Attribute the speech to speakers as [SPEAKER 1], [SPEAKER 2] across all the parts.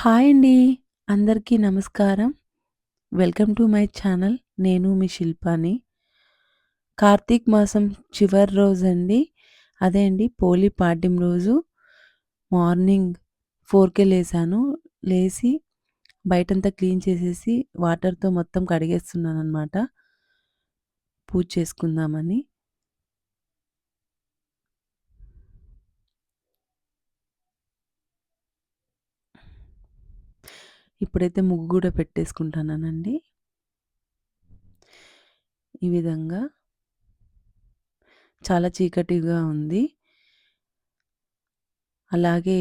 [SPEAKER 1] Hi అండి. అందరికీ నమస్కారం. Welcome to my channel. నేను మీ శిల్పాని. కార్తీక్ మాసం చివరి రోజండి. అదే అండి పోలి పాడ్యం రోజు మార్నింగ్ ఫోర్కే లేసాను. లేచి బయటంతా క్లీన్ చేసేసి వాటర్‌తో మొత్తం కడిగేస్తున్నాను అనమాట పూజ చేసుకుందామని. ఇప్పుడైతే ముగ్గు కూడా పెట్టేసుకుంటానండి ఈ విధంగా. చాలా చీకటిగా ఉంది. అలాగే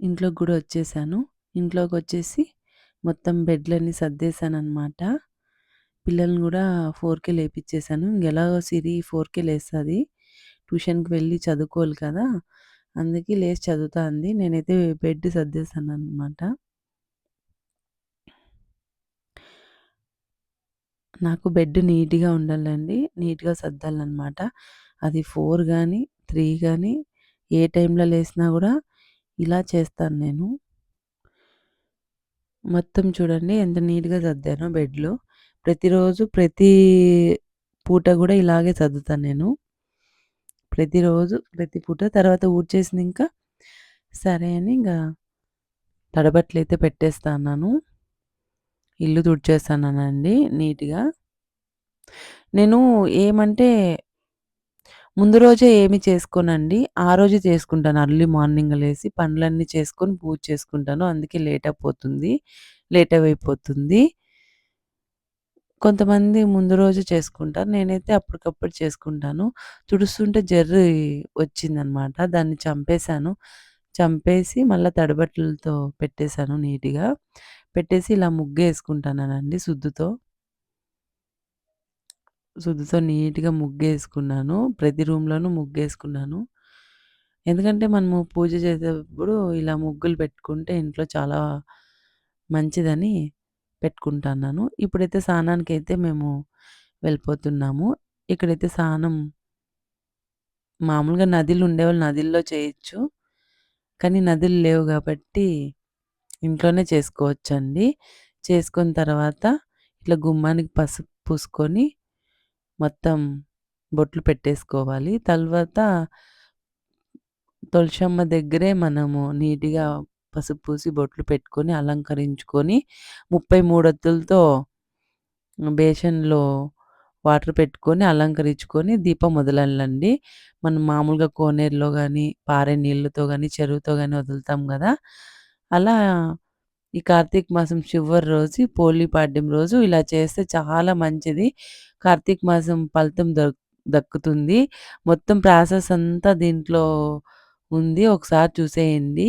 [SPEAKER 1] ఇంట్లోకి కూడా వచ్చేసాను. ఇంట్లోకి వచ్చేసి మొత్తం బెడ్‌లన్నీ సర్దేశాననమాట. పిల్లల్ని కూడా ఫోర్కే లేపించేశాను ఇంకెలాగో సిరి ఫోర్కే లేస్తుంది ట్యూషన్‌కి వెళ్ళి చదువుకోవాలి కదా! అందుకే లేచి చదువుతా అంది. నేనైతే బెడ్ సర్దేశాననమాట. నాకు బెడ్ నీట్‌గా ఉండాలండి. నీట్‌గా సర్దాలనమాట. అది ఫోర్ కానీ త్రీ కానీ ఏ టైంలో లేసినా కూడా ఇలా చేస్తాను నేను. మొత్తం చూడండి ఎంత నీట్‌గా సర్దానో బెడ్లో ప్రతిరోజు ప్రతి పూట కూడా ఇలాగే సర్దుతాను నేను. ప్రతిరోజు ప్రతి పూట తర్వాత ఊడ్చేసింది ఇంకా సరే అని ఇంకా తడబట్టలైతే పెట్టేస్తాను అన్నాను. ఇల్లు తుడిచేస్తాన్నానండి నీట్‌గా. నేను ఏమంటే ముందు రోజే ఏమి చేసుకోనండి. ఆ రోజే చేసుకుంటాను. అర్లీ మార్నింగ్ లేసి పనులన్నీ చేసుకొని పూజ చేసుకుంటాను. అందుకే లేట్ అయిపోతుంది. లేట్ అయిపోతుంది. కొంతమంది ముందు రోజు చేసుకుంటారు. నేనైతే అప్పటికప్పుడు చేసుకుంటాను. తుడుస్తుంటే జర్రి వచ్చిందనమాట. దాన్ని చంపేశాను. చంపేసి మళ్ళీ తడబట్టలతో పెట్టేశాను నీట్‌గా. పెట్టేసి ఇలా ముగ్గేసుకుంటానానండి సుద్దుతో. సుద్దుతో నీట్‌గా ముగ్గేసుకున్నాను. ప్రతి రూమ్‌లోనూ ముగ్గేసుకున్నాను. ఎందుకంటే మనము పూజ చేసేటప్పుడు ఇలా ముగ్గులు పెట్టుకుంటే ఇంట్లో చాలా మంచిదని పెట్టుకుంటున్నాను ఇప్పుడైతే స్నానానికైతే మేము వెళ్ళిపోతున్నాము. ఇక్కడైతే స్నానం మామూలుగా నదులు ఉండేవాళ్ళు నదుల్లో చేయొచ్చు. కానీ నదులు లేవు కాబట్టి ఇంట్లోనే చేసుకోవచ్చండి. చేసుకున్న తర్వాత ఇట్లా గుమ్మానికి పసుపు పూసుకొని మొత్తం బొట్లు పెట్టేసుకోవాలి. తర్వాత తులసమ్మ దగ్గరే మనము నీట్‌గా పసుపు పూసి బొట్లు పెట్టుకొని అలంకరించుకొని ముప్పై మూడొత్తులతో బేషన్‌లో వాటర్ పెట్టుకొని అలంకరించుకొని దీపం వదలండి మనం మామూలుగా కోనేరులో కానీ పారే నీళ్ళతో కానీ చెరువుతో కానీ వదులుతాం కదా అలా ఈ కార్తీక మాసం చివరి రోజు పోలి పాడ్యం రోజు ఇలా చేస్తే చాలా మంచిది. కార్తీక మాసం ఫలితం దొ దక్కుతుంది. మొత్తం ప్రాసెస్ అంతా దీంట్లో ఉంది. ఒకసారి చూసేయండి.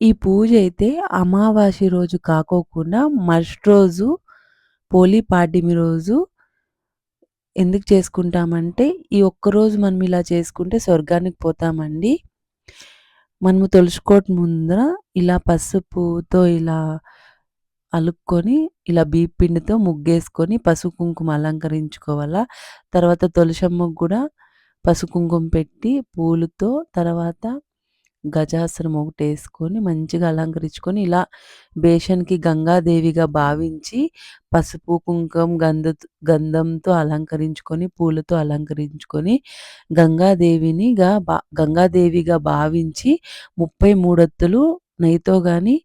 [SPEAKER 1] ఈ పూజ అయితే అమావాస్య రోజు కాకోకుండా మరుసటి రోజు పోలీ పాడ్యమి రోజు ఎందుకు చేసుకుంటామంటే, ఈ ఒక్కరోజు మనం ఇలా చేసుకుంటే స్వర్గానికి పోతామండి. మనము తులుచుకోట ముందర ఇలా పసుపుతో ఇలా అలుక్కొని, ఇలా బీపిండితో పిండితో ముగ్గేసుకొని, పసుపు, కుంకుమ అలంకరించుకోవాలా. తర్వాత తులసమ్మకు కూడా పసుపు, కుంకుమ పెట్టి పూలుతో తర్వాత గజాసనం ఒకటేసుకొని మంచిగా అలంకరించుకొని, ఇలా బేషన్‌కి గంగాదేవిగా భావించి పసుపు, కుంకుమ గంధ గంధంతో అలంకరించుకొని, పూలతో అలంకరించుకొని, గంగాదేవినిగా బా గంగాదేవిగా భావించి ముప్పై మూడొత్తులు నెయ్యితో కానీ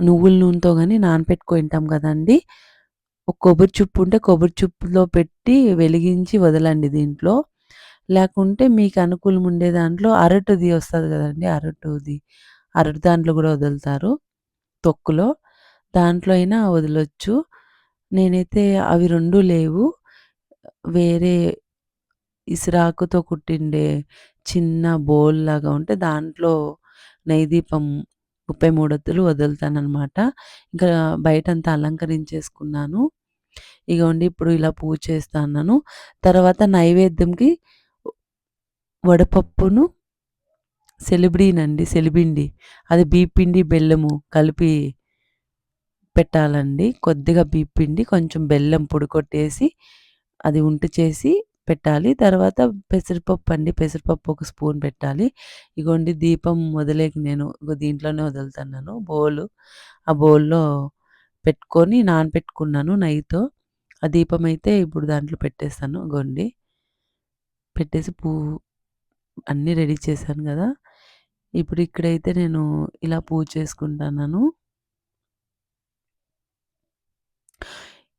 [SPEAKER 1] నువ్వుల నూనెతో కానీ నానపెట్టుకుంటాం కదండి ఒక కొబ్బరి చుప్పు ఉంటే కొబ్బరి చుప్పులో పెట్టి వెలిగించి వదలండి దీంట్లో. లేకుంటే మీకు అనుకూలం ఉండే దాంట్లో అరటిది వస్తుంది కదండి అరటిది. అరటి దాంట్లో కూడా వదులుతారు. తొక్కులో. దాంట్లో అయినా వదలొచ్చు. నేనైతే అవి రెండు లేవు. వేరే ఇసిరాకుతో కుట్టిండే చిన్న బౌల్‌లాగా ఉంటే దాంట్లో నెయ్యి దీపం 33 ఒత్తులు వదులుతాననమాట. ఇంకా బయటంతా అలంకరించేసుకున్నాను. ఇగోండి ఇప్పుడు ఇలా పూజ చేస్తా అన్నాను. తర్వాత నైవేద్యంకి వడపప్పును సెలిబిడినండి సెలిబిండి. అది బీపిండి బెల్లము కలిపి పెట్టాలండి. కొద్దిగా బీపిండి కొంచెం బెల్లం పొడికొట్టేసి అది ఉంట చేసి పెట్టాలి. తర్వాత పెసరపప్పు అండి. పెసరపప్పు ఒక స్పూన్ పెట్టాలి. ఇగోండి దీపం వదిలేక నేను దీంట్లోనే వదులుతున్నాను బౌలు. ఆ బౌల్‌లో పెట్టుకొని నానపెట్టుకున్నాను నెయ్యితో. ఆ దీపం అయితే ఇప్పుడు దాంట్లో పెట్టేస్తాను. గొండి పెట్టేసి పువ్వు అన్నీ రెడీ చేశాను కదా ఇప్పుడు ఇక్కడైతే నేను ఇలా పూజ చేసుకుంటున్నాను.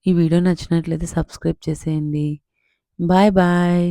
[SPEAKER 1] ఈ వీడియో నచ్చినట్లయితే సబ్స్క్రైబ్ చేసేయండి. Bye bye.